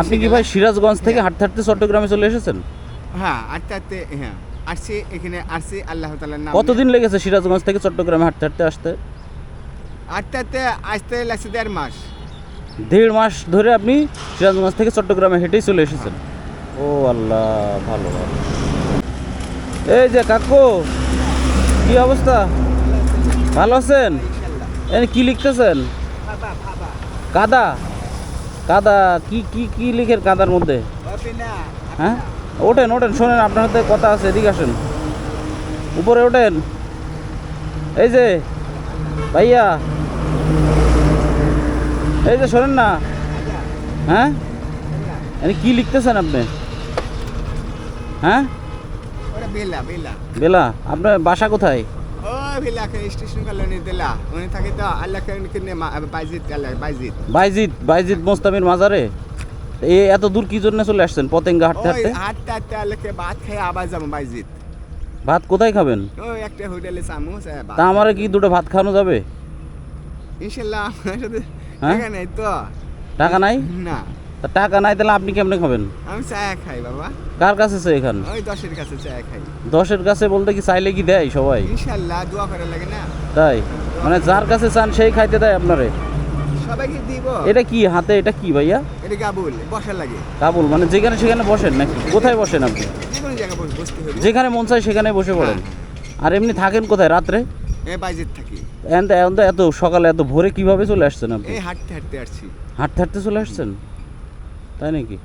আপনি কি ভাই সিরাজগঞ্জ থেকে হাঁটতে হাঁটতে চট্টগ্রামে চলে এসেছেন? হ্যাঁ আটতে আটতে হ্যাঁ আসছি এখানে আসছি আল্লাহ তালার নাম। কতদিন লেগেছে সিরাজগঞ্জ থেকে চট্টগ্রামে হাঁটতে হাঁটতে আসতে? আটতে আটতে আসতে লাগছে দেড় মাস। দেড় মাস ধরে আপনি সিরাজগঞ্জ থেকে চট্টগ্রামে হেঁটেই চলে এসেছেন? ও আল্লাহ ভালো ভালো। এই যে কাকু কি অবস্থা? ভালো আছেন? কি লিখতেছেন? কাদা? কাদা কি কি কি লিখের কাদার মধ্যে? হ্যাঁ? ওঠেন ওঠেন শোনেন আপনার সাথে কথা আছে এদিকে আসেন। উপরে ওঠেন। এই যে ভাইয়া। এই যে শোনেন না। হ্যাঁ? কি লিখতেছেন আপনি? হ্যাঁ? বেলা বেলা। বেলা? আপনার বাসা কোথায়? মাজারে এত দূর কি জন্য চলে আসছেন পতেঙ্গা হাঁটতে হাঁটতে হাঁটতে হাঁটতে আল্লাহকে ভাত খেয়ে আবার যাব বাইজিত ভাত কোথায় খাবেন ওই একটা হোটেলে চামু তা আমারে কি দুটো ভাত খাওয়ানো যাবে ইনশাল্লাহ সাথে? টাকা নেই তো টাকা নাই না তা টাকা নাই তাহলে আপনি কেমনে খাবেন? আমি চা খাই বাবা। কার কাছে আছে এখান? ওই দশের কাছে চা খাই। দশের কাছে বলতে কি চাইলে কি দেয় সবাই? ইনশাল্লাহ দোয়া করা লাগে না। তাই? মানে যার কাছে চান সেই খাইতে দেয় আপনারে? সবাইকে দিব। এটা কি হাতে? এটা কি ভাইয়া? এটা গাবুল বসা লাগে। কাবুল মানে যেখানে সেখানে বসেন নাকি? কোথায় বসেন আপনি? যেখানে মন চায় সেখানে বসে পড়েন। আর এমনি থাকেন কোথায় রাত্রে? এ বাইজিত থাকি। এখন তো এত সকালে এত ভোরে কীভাবে চলে আসছেন আপনি? হাঁটতে হাঁটতে আসছি। হাঁটতে হাঁটতে চলে আসছেন? তাই নাকি?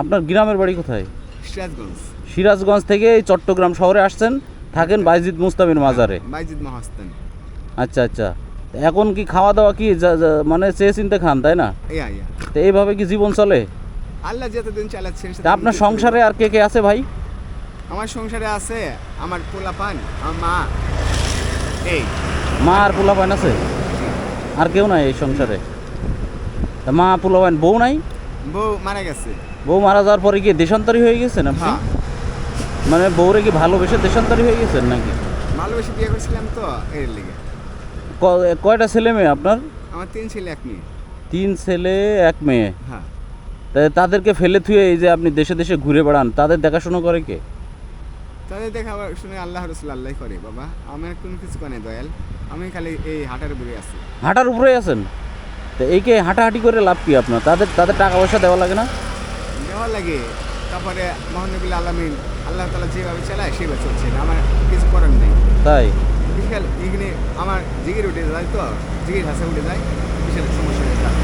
আপনার গ্রামের বাড়ি কোথায়? সিরাজগঞ্জ। সিরাজগঞ্জ থেকে এই চট্টগ্রাম শহরে আসছেন থাকেন বাইজিদ মুস্তামির মাজারে। বাইজিত মহাস্তান। আচ্ছা আচ্ছা। এখন কি খাওয়া দাওয়া কি মানে চেয়ে চিনতে খান তাই না? তো এইভাবে কি জীবন চলে? আল্লাহ যতদিন চালাচ্ছেন তা আপনার সংসারে আর কে কে আছে ভাই? আমার সংসারে আছে আমার পোলাপান আমার মা। এই। মা আর পোলাপান আছে? আর কেউ নাই এই সংসারে? মা পোলাপান বউ নাই? বউ মারা গেছে। বউ মারা যাওয়ার পরে কি দেশান্তরী হয়ে গেছেন আপনি? হ্যাঁ। মানে বউরে কি ভালোবেসে দেশান্তরী হয়ে গেছেন নাকি? ভালোবেসে বিয়ে করেছিলাম তো এর লিগে। কয়টা ছেলে মেয়ে আপনার? আমার তিন ছেলে এক মেয়ে। তিন ছেলে এক মেয়ে? হ্যাঁ। তাদেরকে ফেলে থুয়ে এই যে আপনি দেশে দেশে ঘুরে বেড়ান তাদের দেখাশোনা করে কে? তাদের দেখা শুনে আল্লাহ রসুল আল্লাহ করে বাবা। আমার কোনো কিছু করে দয়াল। আমি খালি এই হাটার উপরে আছি। হাটার উপরে আছেন? তো এইকে হাঁটাহাঁটি করে লাভ কি আপনার? তাদের তাদের টাকা পয়সা দেওয়া লাগে না? দেওয়া লাগে। তারপরে মহানবীল আলমিন আল্লাহ তালা যেভাবে চালায় সেভাবে চলছে আমার কিছু করার নেই। তাই? বিশাল এখানে আমার জিগির উঠে যায় তো জিগির হাসে উঠে যায়। বিশাল সমস্যা হয়ে যায়।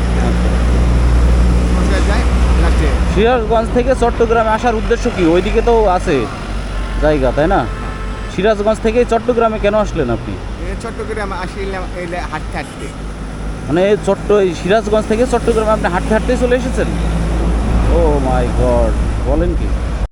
সিরাজগঞ্জ থেকে চট্টগ্রামে আসার উদ্দেশ্য কি? ওইদিকে তো আছে জায়গা তাই না? সিরাজগঞ্জ থেকে চট্টগ্রামে কেন আসলেন আপনি? চট্টগ্রামে আসিলাম এলে হাঁটতে হাঁটতে মানে ছোট্ট এই সিরাজগঞ্জ থেকে চট্টগ্রামে আপনি হাঁটতে হাঁটতে চলে এসেছেন? ও মাই গড, বলেন কি?